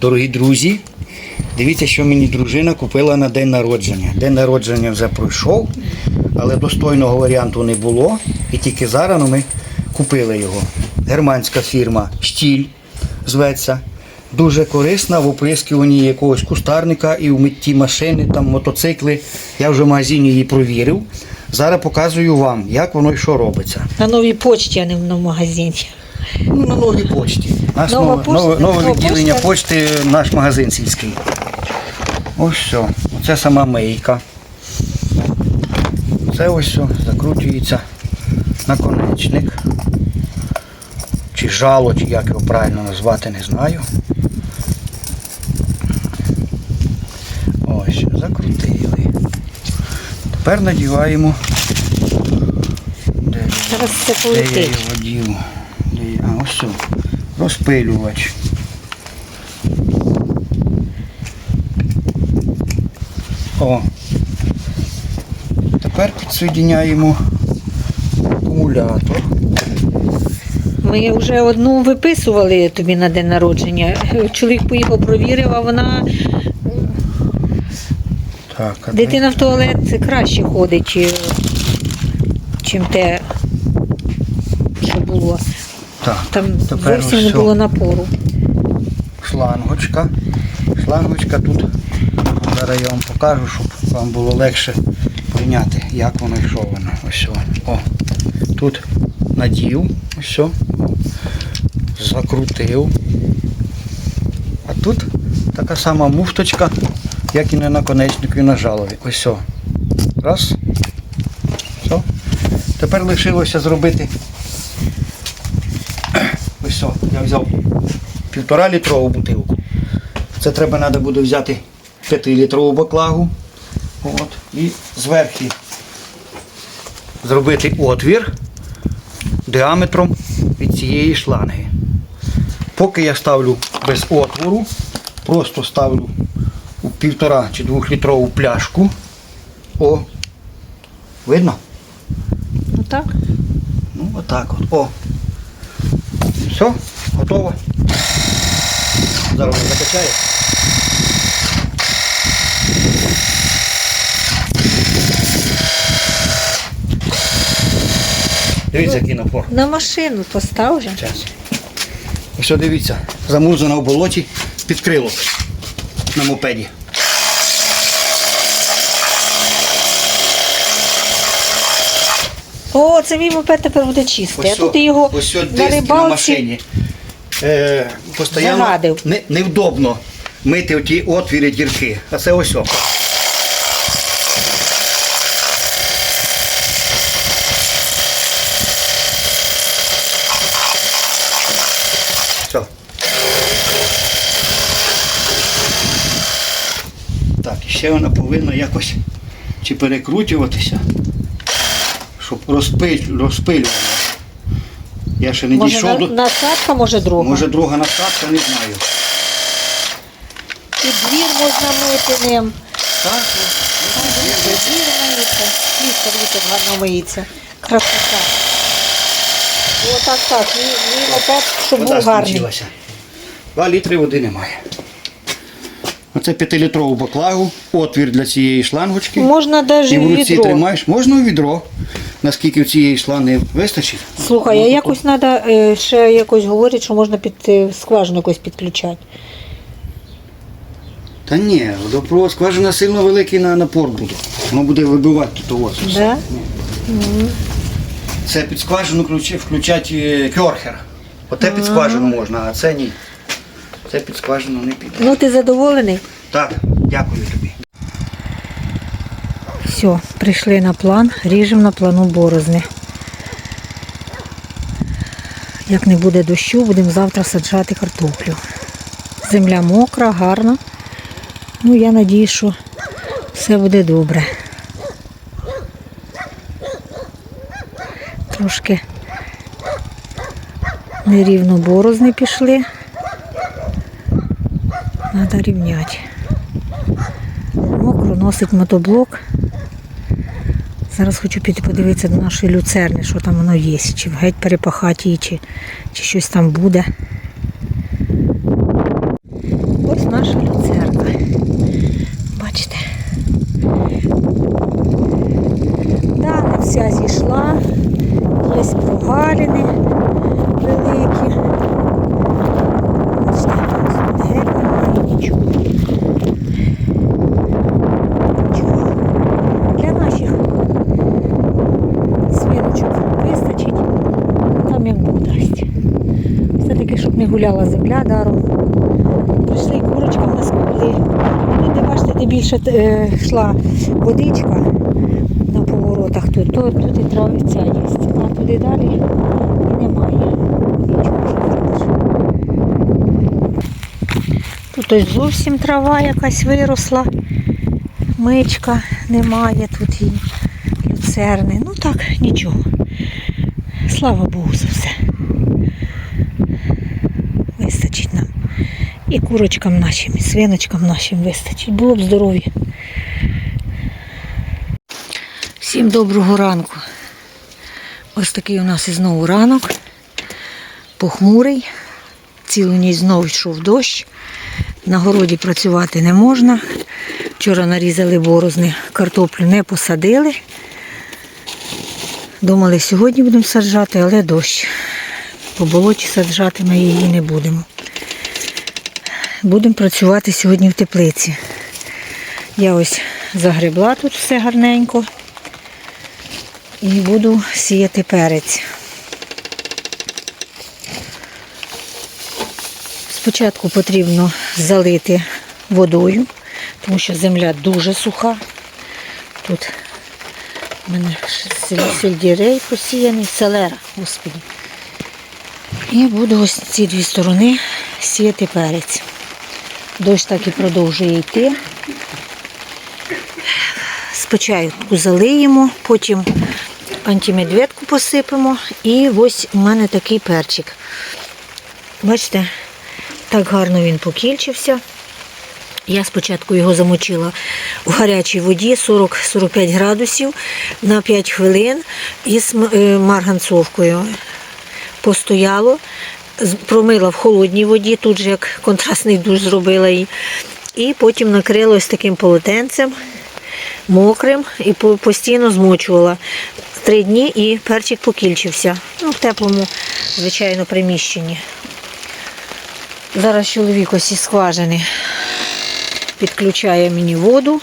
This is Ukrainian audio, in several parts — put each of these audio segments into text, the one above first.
Дорогі друзі, дивіться, що мені дружина купила на день народження. День народження вже пройшов, але достойного варіанту не було. І тільки зараз ми купили його. Германська фірма Штіль зветься. Дуже корисна в оприскуванні якогось кустарника і в митті машини, там мотоцикли. Я вже в магазині її провірив. Зараз показую вам, як воно і що робиться. На новій почті, а не в магазині. Ну, на новій почті. Наш Нова нове, пошта, нове, нове нова відділення пошта. почти, наш магазин сільський. Ось все. Оце сама мийка. Це ось все закручується наконечник. Чи жало, чи як його правильно назвати, не знаю. Ось, закрутили. Тепер надіваємо. Де Зараз все де я полетить. його дів? Ось. Розпилювач. О. Тепер підсоединяємо акумулятор. Ми вже одну виписували тобі на день народження. Чоловік поїхав, провірив, а вона Так, а дитина в туалет краще ходить, чим те, що було. Так, Там тепер зовсім не було напору. шлангочка. Шлангочка тут. Зараз я вам покажу, щоб вам було легше прийняти, як воно і що воно. Ось воно. О. Тут надів, ось. все. Закрутив. А тут така сама муфточка, як і на наконечнику і на жалові. Ось. все. Раз. Все. Тепер лишилося зробити. Я взяв півтора літрову бутилку. Це треба треба буде взяти 5-літрову баклагу. От, і зверху зробити отвір діаметром від цієї шланги. Поки я ставлю без отвору, просто ставлю у півтора чи двохлітрову пляшку. О, видно? Отак. Ну, отак от. О. Все, готово. Зараз воно закачає. Дивіться, який напор. На машину постав вже. Час. Ось що дивіться, замурзано в болоті під крило на мопеді. О, це мій мопед тепер буде чистий. А тут його ось на диски на машині. Е, Загадив. не, невдобно мити оті отвіри дірки. А це ось о. Все. Так, і ще вона повинна якось чи перекручуватися, щоб розпиль, розпилювала. Я ще не Може, дійшов на, до. насадка, може друга. Може друга насадка, не знаю. І двір можна мити ним. Так, І Двір миється. Ліска, дивіться, гарно миється. Красота. О, так, так. Мій, мій мопед, щоб вода був гарний. скінчилася. Два літри води немає. Оце п'ятилітрову баклагу, отвір для цієї шлангочки. Можна навіть І в руці відро. тримаєш. Можна у відро. Наскільки цієї шланги вистачить? Слухай, а якось треба, ще якось говорять, що можна під е, скважину якось підключати. Та ні, водопровод скважина сильно великий на напор буде. Воно буде вибивати тут ось. Да? Це під скважину ключі- включать е, кьорхер. Оте під скважину можна, а це ні. Це під скважину не піде. Ну, ти задоволений? Так, дякую тобі. Все, прийшли на план, ріжемо на плану борозни. Як не буде дощу, будемо завтра саджати картоплю. Земля мокра, гарна. Ну, я надію, що все буде добре. Трошки нерівно борозни пішли. Треба рівняти. Мокро носить мотоблок. Зараз хочу піти подивитися до нашої люцерни, що там воно є, чи геть перепахати її, чи, чи щось там буде. Ось наша люцерна. Бачите? Да, не вся зійшла. Є прогалини великі. Бачите, тут геть немає нічого. Нічого. Для наших свиночок вистачить. Як дасть. Все-таки, щоб не гуляла земля даром. Прийшли курочка в нас були. Тут, де бачите, де більше е, йшла водичка на поворотах, тут, то тут і травиця є. А туди далі і немає. Тут ось зовсім трава якась виросла. Мичка немає тут і люцерни. Ну так, нічого. Слава Богу за все. Вистачить нам. І курочкам нашим, і свиночкам нашим вистачить. Було б здоров'я. Всім доброго ранку. Ось такий у нас і знову ранок. Похмурий. Цілу ніч знову йшов дощ. На городі працювати не можна. Вчора нарізали борозни, картоплю не посадили. Думали, сьогодні будемо саджати, але дощ. По болоті саджати ми її не будемо. Будемо працювати сьогодні в теплиці. Я ось загребла тут все гарненько і буду сіяти перець. Спочатку потрібно залити водою, тому що земля дуже суха. Тут у мене сельдерей посіяний, селера, господі. І буду ось ці дві сторони сіяти перець. Дощ так і продовжує йти. Спочатку залиємо, потім антимедведку посипемо. І ось у мене такий перчик. Бачите, так гарно він покільчився. Я спочатку його замочила в гарячій воді 40-45 градусів на 5 хвилин із е, марганцовкою. Постояло, промила в холодній воді, тут же як контрастний душ зробила її. І потім накрила ось таким полотенцем мокрим і постійно змочувала. Три дні і перчик покільчився. Ну, в теплому, звичайно, приміщенні. Зараз чоловік ось із скважини підключає мені воду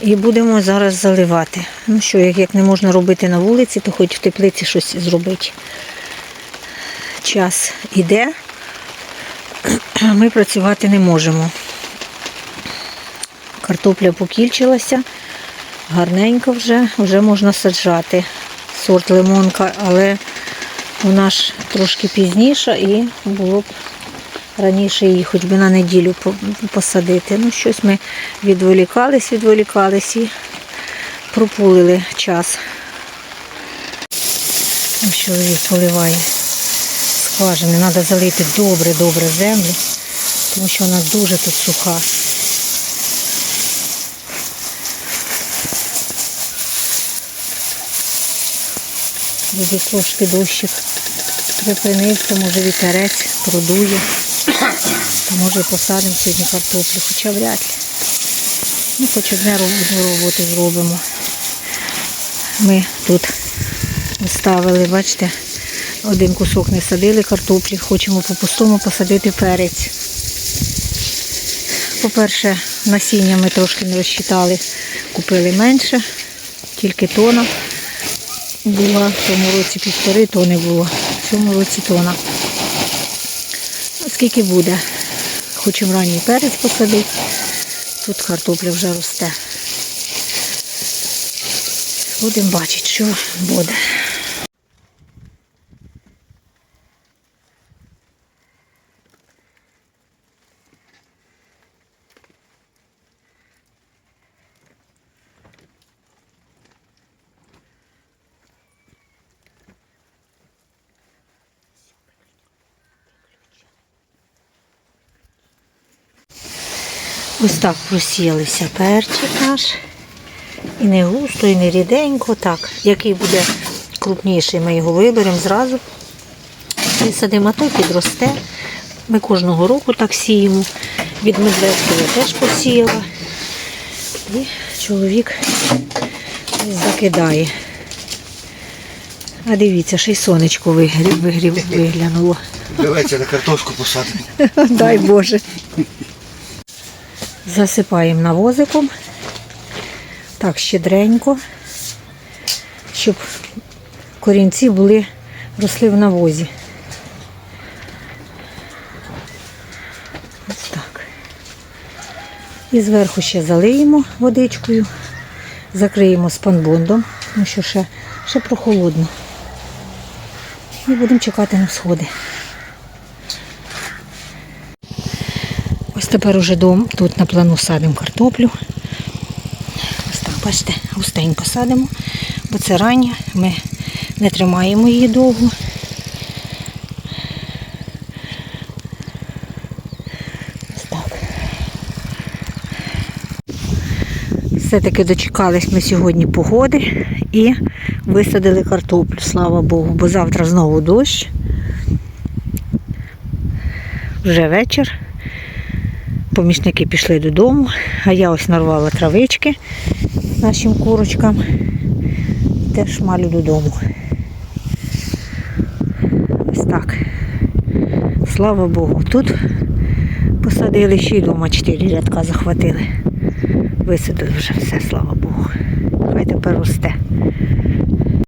і будемо зараз заливати. Ну що, як, не можна робити на вулиці, то хоч в теплиці щось зробити. Час іде, ми працювати не можемо. Картопля покільчилася, гарненько вже, вже можна саджати. Сорт лимонка, але вона ж трошки пізніша і було б раніше її хоч би на неділю посадити. Ну, щось ми відволікались, відволікались і пропулили час. Ось Чоловік поливає скважини. Треба залити добре-добре землю, тому що вона дуже тут суха. Буде трошки дощик припинився, може вітерець продує. То може посадимо сьогодні картоплю, хоча вряд ли. Ну, хоч одне одну роботу зробимо. Ми тут ставили, бачите, один кусок не садили картоплі, хочемо по-пустому посадити перець. По-перше, насіння ми трошки не розчитали, купили менше, тільки тона була, в тому році півтори тони було, в цьому році тона. Скільки буде? Хочемо ранній перець посадити. Тут картопля вже росте. Будемо бачити, що буде. Ось так просіялися перчик наш. І не густо, і не ріденько. Так, який буде крупніший, ми його виберемо зразу. Висадимо, а той підросте. Ми кожного року так сіємо. Від медведки я теж посіяла. І чоловік закидає. А дивіться, ще й сонечко вигрів, вигрів, виглянуло. Давайте на картошку посадимо. Дай Боже. Засипаємо навозиком. Так, щедренько, щоб корінці були, росли в навозі. Ось так. І зверху ще залиємо водичкою, закриємо спанбондом, тому що ще, ще прохолодно. І будемо чекати на сходи. Тепер уже дом, тут на плану садимо картоплю. Ось так, бачите, густенько садимо, бо це рання, ми не тримаємо її довго. Все-таки дочекались ми сьогодні погоди і висадили картоплю, слава Богу, бо завтра знову дощ. Вже вечір. Помічники пішли додому, а я ось нарвала травички нашим курочкам. Теж малю додому. Ось так. Слава Богу. Тут посадили ще й дома чотири рядка захватили. Висадили вже все, слава Богу. Хай тепер росте.